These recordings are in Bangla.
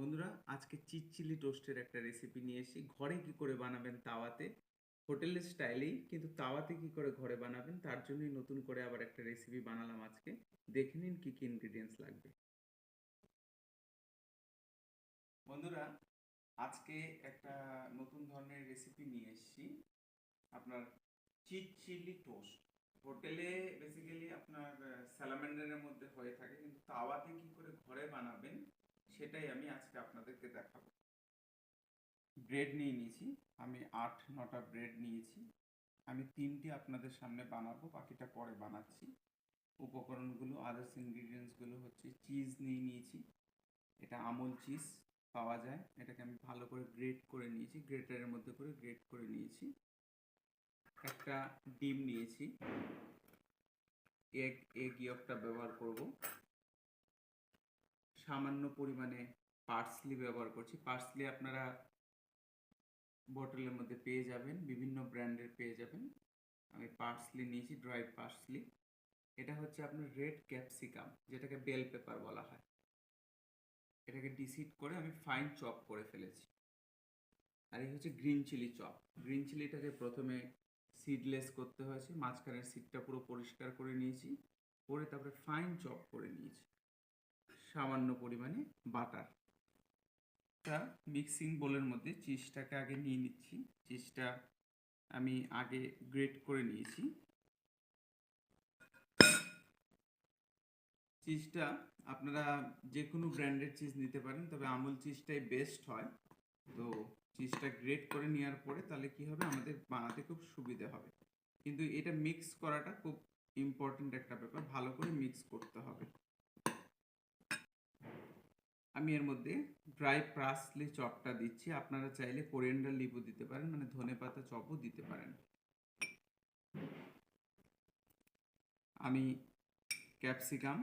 বন্ধুরা, আজকে চিজ চিলি টোস্টের একটা রেসিপি নিয়ে এসেছি। ঘরে কি করে বানাবেন তাওয়াতে? হোটেলের স্টাইলেই, কিন্তু তাওয়াতে কি করে ঘরে বানাবেন, তার জন্যই নতুন করে আবার একটা রেসিপি বানালাম আজকে। দেখে নিন কী কী ইনগ্রিডিয়েন্টস লাগবে। বন্ধুরা, আজকে একটা নতুন ধরনের রেসিপি নিয়ে এসেছি। আপনার চিজ চিলি টোস্ট। হোটেলে বেসিক্যালি আপনার স্যালামেন্ডারের মধ্যে হয়ে থাকে, কিন্তু তাওয়াতে কি করে ঘরে বানাবেন সেটাই আমি আজকে আপনাদেরকে দেখাবো। ব্রেড নিয়ে নিয়েছি, আমি আট, নটা ব্রেড নিয়েছি। আমি তিনটি আপনাদের সামনে বানাবো, বাকিটা পরে বানাচ্ছি। উপকরণগুলো আদার্স ইনগ্রিডিয়েন্টসগুলো হচ্ছে চিজ নিয়ে নিয়েছি। এটা আমল চিজ পাওয়া যায়। এটাকে আমি ভালো করে গ্রেট করে নিয়েছি গ্রেটারের মধ্যে করে গ্রেট করে নিয়েছি। একটা ডিম নিয়েছি। এগ এগ ইয়কটা ব্যবহার করব। সামান্য পরিমাণে পার্সলি ব্যবহার করছি। পার্সলি আপনারা বোতলের মধ্যে পেয়ে যাবেন, বিভিন্ন ব্র্যান্ডের পেয়ে যাবেন। আমি পার্সলি নিয়েছি, ড্রাইড পার্সলি। এটা হচ্ছে আপনার রেড ক্যাপসিকাম, যেটাকে বেল পেপার বলা হয়। এটাকে ডিসিড করে আমি ফাইন চপ করে ফেলেছি। আর এই হচ্ছে গ্রিন চিলি চপ। গ্রিন চিলিটাকে প্রথমে সিডলেস করতে হয়েছে, মাঝখানের সিডটা পুরো পরিষ্কার করে নিয়েছি। করে তারপরে ফাইন চপ করে নিয়েছি। সামান্য পরিমাণে বাটার। তা মিক্সিং বোলের মধ্যে চিজটাকে আগে নিয়ে নিচ্ছি। চিজটা আমি আগে গ্রেট করে নিয়েছি। চিজটা আপনারা যে কোনো ব্র্যান্ডের চিজ নিতে পারেন, তবে আমুল চিজটাই বেস্ট হয়। তো চিজটা গ্রেট করে নেওয়ার পরে তাহলে কি হবে? আমাদের বানাতে খুব সুবিধে হবে। কিন্তু এটা মিক্স করাটা খুব ইম্পর্টেন্ট একটা ব্যাপার। ভালো করে মিক্স করতে হবে। আমি এর মধ্যে ড্রাই প্রাসলি চপটা দিচ্ছি। আপনারা চাইলে কোরিয়েন্ডার লিবু দিতে পারেন মানে ধনে পাতা চপও দিতে পারেন। আমি ক্যাপসিকাম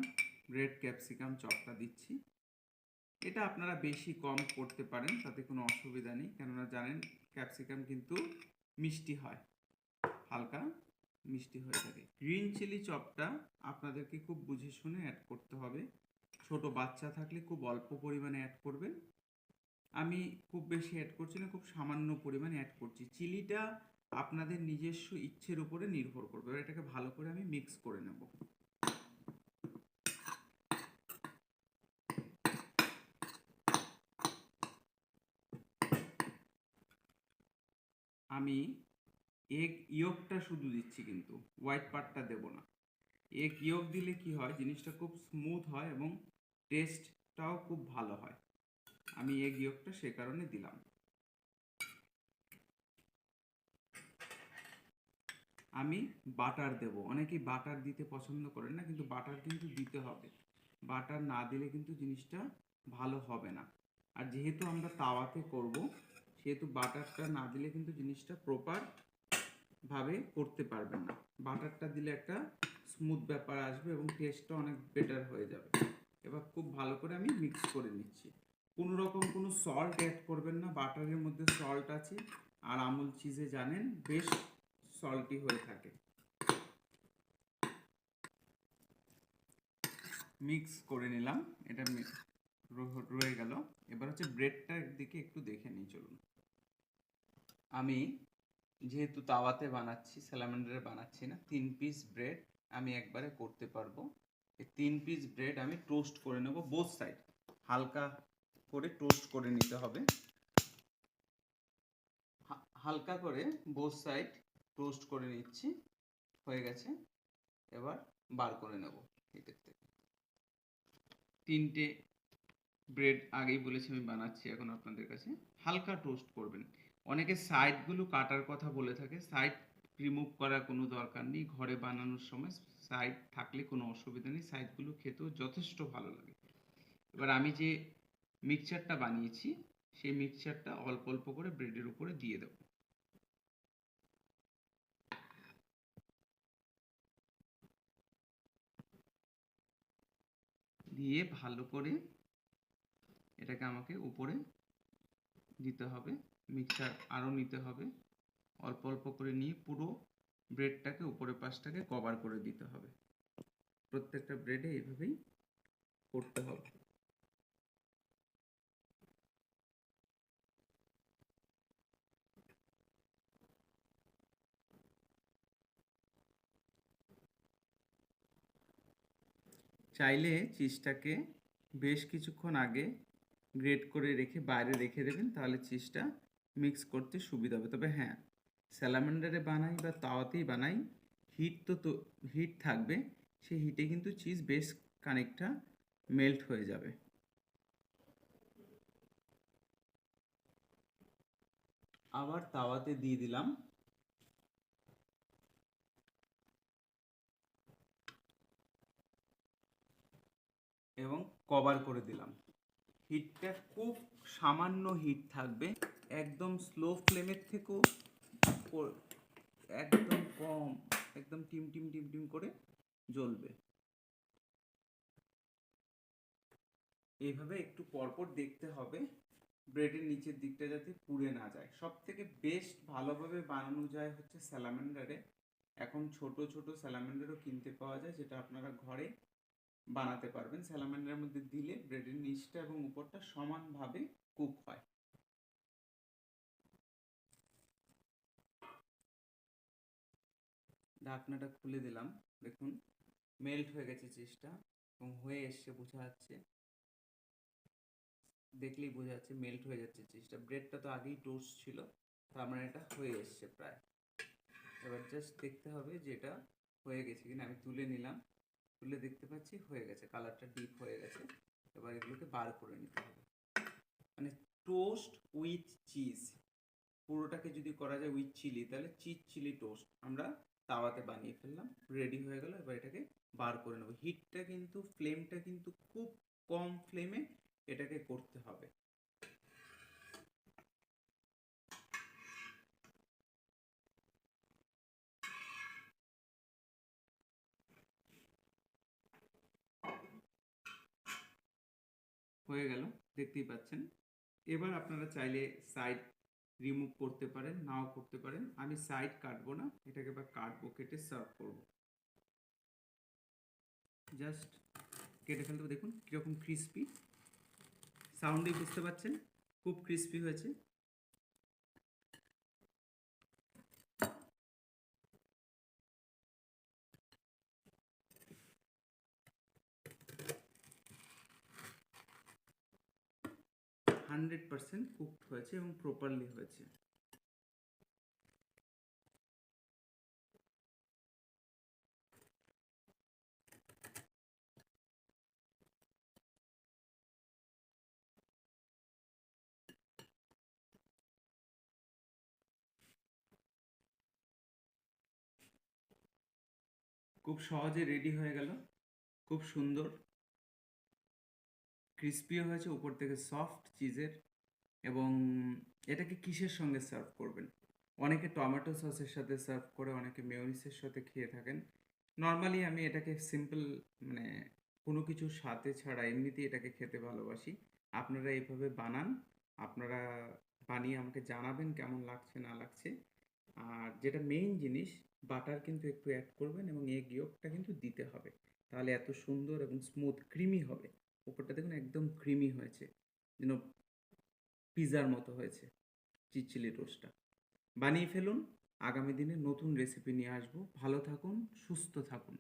রেড ক্যাপসিকাম চপটা দিচ্ছি। এটা আপনারা বেশি কম করতে পারেন, তাতে কোনো অসুবিধা নেই। কেননা জানেন ক্যাপসিকাম কিন্তু মিষ্টি হয়। হালকা মিষ্টি হয়ে থাকে। গ্রিন চিলি চপটা আপনাদেরকে খুব বুঝে শুনে অ্যাড করতে হবে। ছোট বাচ্চা থাকলে খুব অল্প পরিমাণে অ্যাড করবেন। আমি খুব বেশি অ্যাড করছি না, খুব সামান্য পরিমাণে অ্যাড করছি। চিলিটা আপনাদের নিজস্ব ইচ্ছের উপরে নির্ভর করবে। এবার এটাকে ভালো করে আমি মিক্স করে নেব। আমি এগ ইয়কটা শুধু দিচ্ছি কিন্তু হোয়াইট পার্টটা দেব না। এগ ইয়ক দিলে কি হয়, জিনিসটা খুব স্মুথ হয় এবং টেস্টটাও খুব ভালো হয়। আমি এগ ইয়কটা সে কারণে দিলাম। আমি বাটার দেব। অনেকেই বাটার দিতে পছন্দ করেন না, কিন্তু বাটার কিন্তু দিতে হবে। বাটার না দিলে কিন্তু জিনিসটা ভালো হবে না। আর যেহেতু আমরা তাওয়াতে করব, সেহেতু বাটারটা না দিলে কিন্তু জিনিসটা প্রপার ভাবে করতে পারবেন না। বাটারটা দিলে একটা স্মুথ ব্যাপার আসবে এবং টেস্টটা অনেক বেটার হয়ে যাবে। এবার খুব ভালো করে আমি মিক্স করে নিচ্ছি। কোনো রকম কোনো সল্ট অ্যাড করবেন না, বাটারের মধ্যে সল্ট আছে আর আমুল চিজে জানেন বেশ সল্টি হয়ে থাকে। মিক্স করে নিলাম, এটা রয়ে গেল। এবার হচ্ছে ব্রেডটার দিকে একটু দেখে নিই, চলুন। আমি যেহেতু তাওয়াতে বানাচ্ছি স্যালামেন্ডারে বানাচ্ছি না, তিন পিস ব্রেড আমি একবারে করতে পারব। তিন পিস ব্রেড আমি টোস্ট করে নেব বোথ সাইড হালকা করে টোস্ট করে নিতে হবে। হালকা করে বোথ সাইড টোস্ট করে নিচ্ছি। হয়ে গেছে। এবার বার করে নেব এদের থেকে। তিনটে ব্রেড আগেই বলেছি আমি বানাচ্ছি এখন আপনাদের কাছে। হালকা টোস্ট করবেন। অনেকে সাইডগুলো কাটার কথা বলে থাকে। সাইড রিমুভ করার কোনো দরকার নেই। ঘরে বানানোর সময় সাইড থাকলে কোনো অসুবিধা নেই সাইডগুলো খেতেও যথেষ্ট ভালো লাগে। এবার আমি যে মিক্সচারটা বানিয়েছি, সেই মিক্সচারটা অল্প অল্প করে ব্রেডের উপরে দিয়ে দেবো। দিয়ে ভালো করে এটাকে আমাকে উপরে দিতে হবে মিক্সার আরও নিতে হবে। অল্প অল্প করে নিয়ে পুরো ব্রেডটাকে উপরের পাশটাকে কভার করে দিতে হবে। প্রত্যেকটা ব্রেডে এইভাবেই করতে হবে। চাইলে চিজটাকে বেশ কিছুক্ষণ আগে গ্রেট করে রেখে বাইরে রেখে দেবেন, তাহলে চিজটা মিক্স করতে সুবিধা হবে। তবে হ্যাঁ স্যালামেন্ডারে বানাই বা তাওয়াতেই বানাই হিট তো তো হিট থাকবে, সেই হিটে কিন্তু চিজ বেশ খানিকটা মেল্ট হয়ে যাবে। আবার তাওয়াতে দিয়ে দিলাম। এবং কভার করে দিলাম। হিটটা খুব সামান্য হিট থাকবে, একদম স্লো ফ্লেমের থেকেও একদম কম, একদম টিম টিম টিম টিম করে জ্বলবে। এইভাবে একটু পরপর দেখতে হবে, ব্রেডের নিচের দিকটা যাতে পুড়ে না যায়। সব থেকে বেস্ট ভালোভাবে বানানো যায় হচ্ছে স্যালামেন্ডারে। এখন ছোট ছোট স্যালামেন্ডারও কিনতে পাওয়া যায়, যেটা আপনারা ঘরে বানাতে পারবেন। স্যালামেন্ডারের মধ্যে দিলে ব্রেডের নিচটা এবং উপরটা সমানভাবে কুক হয়। ঢাকনাটা খুলে দিলাম। দেখুন মেল্ট হয়ে গেছে চিজটা এবং হয়ে এসছে, বোঝা যাচ্ছে। দেখলেই বোঝা যাচ্ছে মেল্ট হয়ে যাচ্ছে চিজটা ব্রেডটা তো আগেই টোস্ট ছিল, তার মানে এটা হয়ে এসছে প্রায়। এবার জাস্ট দেখতে হবে যে এটা হয়ে গেছে কিনা। আমি তুলে নিলাম। তুলে দেখতে পাচ্ছি হয়ে গেছে কালারটা ডিপ হয়ে গেছে। এবার এগুলোকে বার করে নিতে হবে। মানে টোস্ট উইথ চিজ পুরোটাকে যদি করা যায় উইথ চিলি তাহলে চিজ চিলি টোস্ট আমরা তাওয়াতে বানিয়ে ফেললাম রেডি হয়ে গেল, এবার এটাকে বার করে নেব। হিটটা কিন্তু ফ্লেমটা কিন্তু খুব কম ফ্লেমে এটাকে করতে হবে। হয়ে গেল, দেখতেই পাচ্ছেন। এবার আপনারা চাইলে সাইড রিমুভ করতে পারেন, নাও করতে পারেন। আমি সাইড কাটবো না, এটাকে বা কাটবো কেটে সার্ভ করব। জাস্ট কেটে ফেলতে দেখুন কীরকম ক্রিস্পি সাউন্ডে বুঝতে পারছেন? খুব ক্রিস্পি হয়েছে। হান্ড্রেড পার্সেন্ট কুকড হয়েছে এবং প্রপারলি হয়েছে। খুব সহজে রেডি হয়ে গেল। খুব সুন্দর। ক্রিস্পিও হয়েছে, উপর থেকে সফট চিজের এবং এটাকে কিসের সঙ্গে সার্ভ করবেন? অনেকে টমেটো সসের সাথে সার্ভ করে, অনেকে মেয়নিসের সাথে খেয়ে থাকেন। নর্মালি আমি এটাকে সিম্পল মানে কোনো কিছুর সাথে ছাড়া এমনিতেই এটাকে খেতে ভালোবাসি। আপনারা এইভাবে বানান, আপনারা বানিয়ে আমাকে জানাবেন কেমন লাগছে, না লাগছে। আর যেটা মেইন জিনিস বাটার কিন্তু একটু অ্যাড করবেন এবং এগ ইয়কটা কিন্তু দিতে হবে। তাহলে এত সুন্দর এবং স্মুথ ক্রিমি হবে। উপরটা দেখুন একদম ক্রিমি হয়েছে, যেন পিজার মতো হয়েছে চিচিলি রোস্টটা বানিয়ে ফেলুন, আগামী দিনে নতুন রেসিপি নিয়ে আসব। ভালো থাকুন, সুস্থ থাকুন।